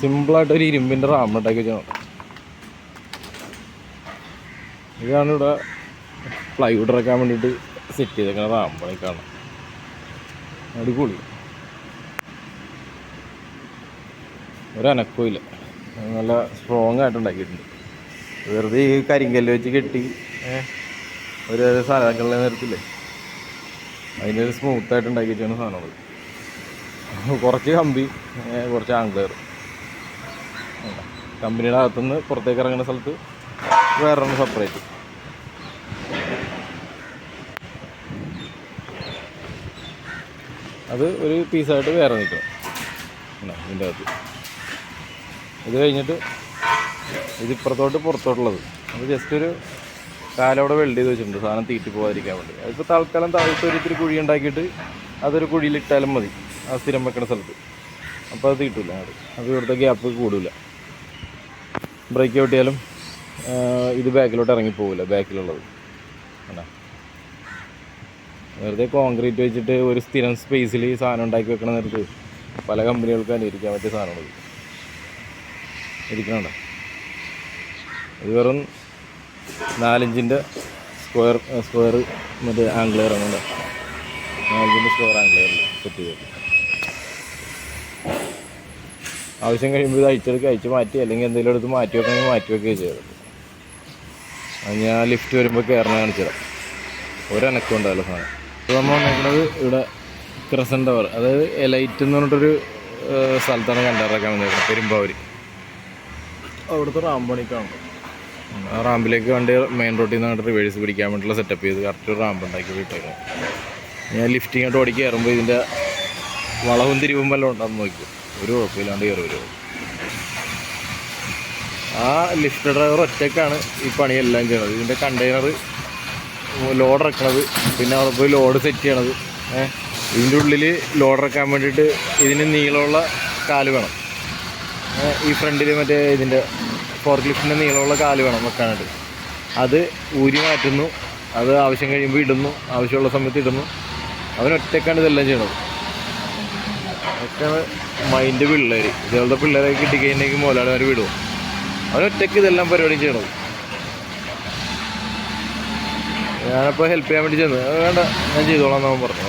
സിമ്പിളായിട്ട് ഒരു ഇരുമ്പിന്റെ റാം ഉണ്ടാക്കി വെച്ചാൽ ഇതാണ് ഇവിടെ പ്ലൈവുഡ് ഇറക്കാൻ വേണ്ടിയിട്ട് സെറ്റ് ചെയ്തേക്കുന്ന റാം പണി കാണാം അടിപൊളി. ഒരു ഇല്ല നല്ല സ്ട്രോങ് ആയിട്ട് ഉണ്ടാക്കിയിട്ടുണ്ട്. വെറുതെ ഈ കരിങ്കല്ല് വെച്ച് കെട്ടി ഒരു സാധനങ്ങളിലെ നിർത്തില്ലേ? അതിന്റെ ഒരു സ്മൂത്തായിട്ട് ഉണ്ടാക്കിയിട്ടാണ് സാധനങ്ങൾ കുറച്ച് കമ്പി കുറച്ച് ആംഗ്ലർ കമ്പനിയുടെ അകത്തുനിന്ന് പുറത്തേക്ക് ഇറങ്ങുന്ന സ്ഥലത്ത് വേറൊരെണ്ണം സെപ്പറേറ്റ് അത് ഒരു പീസായിട്ട് വേറെ നിൽക്കണം. ഇതിന്റെ അകത്ത്. ഇത് കഴിഞ്ഞിട്ട് ഇത് ഇപ്പുറത്തോട്ട് പുറത്തോട്ടുള്ളത്. അത് ജസ്റ്റ് ഒരു കാലോടെ വെൽഡ് ചെയ്ത് വെച്ചിട്ടുണ്ട്. സാധനം തീറ്റി പോകാതിരിക്കാൻ വേണ്ടി. അതിപ്പോൾ തൽക്കാലം താഴത്തെ ഒരു ഇത്തിരി കുഴി ഉണ്ടാക്കിയിട്ട് അതൊരു കുഴിയിലിട്ടാലും മതി. ആ സ്ഥിരം വെക്കുന്ന സ്ഥലത്ത്. അപ്പോൾ അത് തീട്ടില്ല അത് ഇവിടുത്തെ ഗ്യാപ്പ് കൂടില്ല ബ്രേക്ക് ചവിട്ടിയാലും ഇത് ബാക്കിലോട്ട് ഇറങ്ങി പോകില്ല ബാക്കിലുള്ളത്. അല്ല വെറുതെ കോൺക്രീറ്റ് വെച്ചിട്ട് ഒരു സ്ഥിരം സ്പേസിൽ ഈ സാധനം ഉണ്ടാക്കി വെക്കണ നേരത്ത് പല കമ്പനികൾക്കും അനുകരിക്കാൻ പറ്റിയ സാധനമുള്ളത് ഇരിക്കണുണ്ട്? ഇത് വെറും നാലിഞ്ചിന്റെ സ്ക്വയർ സ്ക്വയർ മറ്റേ ആംഗ്ലിയർ ആണ് നാലിഞ്ചിന്റെ സ്ക്വയർ ആംഗ്ലെയറിൽ സെറ്റ് ചെയ്ത് ആവശ്യം കഴിയുമ്പോൾ ഇത് അഴിച്ചെടുക്കുക അഴിച്ച് മാറ്റി അല്ലെങ്കിൽ എന്തെങ്കിലും എടുത്ത് മാറ്റി വെക്കണമെങ്കിൽ മാറ്റി വെക്കുകയും ചെയ്തത് അത് ഞാൻ ലിഫ്റ്റ് വരുമ്പോൾ കയറണ കാണിച്ചിടാം ഒരനക്കം ഉണ്ടാവില്ല സാധനം. ഇപ്പോൾ നമ്മൾ വന്നേക്കുന്നത് ഇവിടെ ക്രസൻ ടവർ അതായത് എലൈറ്റ് എന്ന് പറഞ്ഞിട്ടൊരു സ്ഥലത്താണ് കണ്ടാറൊക്കെ വന്നേക്കുന്നത് പെരുമ്പാവൂർ അവിടുത്തെ റാമ്പ് പണിക്കാണ്? ആ റാമ്പിലേക്ക് വണ്ടി മെയിൻ റോഡിൽ നിന്ന് റിവേഴ്സ് പിടിക്കാൻ വേണ്ടിയുള്ള സെറ്റപ്പ് ചെയ്ത് കറക്റ്റ് റാമ്പ് ഉണ്ടാക്കി വിട്ടേക്കണം. ഞാൻ ലിഫ്റ്റിങ്ങോട്ട് ഓടി കയറുമ്പോൾ ഇതിന്റെ വളവും തിരിവും വല്ലതും ഉണ്ടെന്ന് നോക്കി. ഒരു കുഴപ്പമില്ലാണ്ട് കയറി വരുമോ ആ ലിഫ്റ്റ് ഡ്രൈവർ ഒറ്റയ്ക്കാണ് ഈ പണിയെല്ലാം ചെയ്യണത്. ഇതിന്റെ കണ്ടെയ്നർ ലോഡ് ഇറക്കണത് പിന്നെ അവിടെ പോയി ലോഡ് സെറ്റ് ചെയ്യണത്. ഇതിന്റെ ഉള്ളിൽ ലോഡ് ഇറക്കാൻ വേണ്ടിയിട്ട് ഇതിന് നീളമുള്ള കാൽ വേണം. ഈ ഫ്രണ്ടിൽ മറ്റേ ഇതിന്റെ ഫോർക്ക് ലിഫ്റ്റിന്റെ നീളമുള്ള കാൽ വേണം വെക്കാനായിട്ട്. അത് ഊരി മാറ്റുന്നു അത് ആവശ്യം കഴിയുമ്പോൾ ഇടുന്നു ആവശ്യമുള്ള സമയത്ത് ഇടുന്നു. അവൻ ഇതെല്ലാം ചെയ്യണത്. ഒക്കെയാണ് മൈൻഡ് പിള്ളേർ ഇതുപോലത്തെ പിള്ളേരെ കിട്ടിക്കഴിഞ്ഞെങ്കിൽ മുതലാളിമാർ വിടും. അവൻ ഒറ്റയ്ക്ക് ഇതെല്ലാം പരിപാടി ചെയ്യണത് ഞാനപ്പോൾ ഹെൽപ്പ് ചെയ്യാൻ വേണ്ടി ചെന്ന്. "അത് വേണ്ട ഞാൻ ചെയ്തോളാം എന്നവൻ പറഞ്ഞു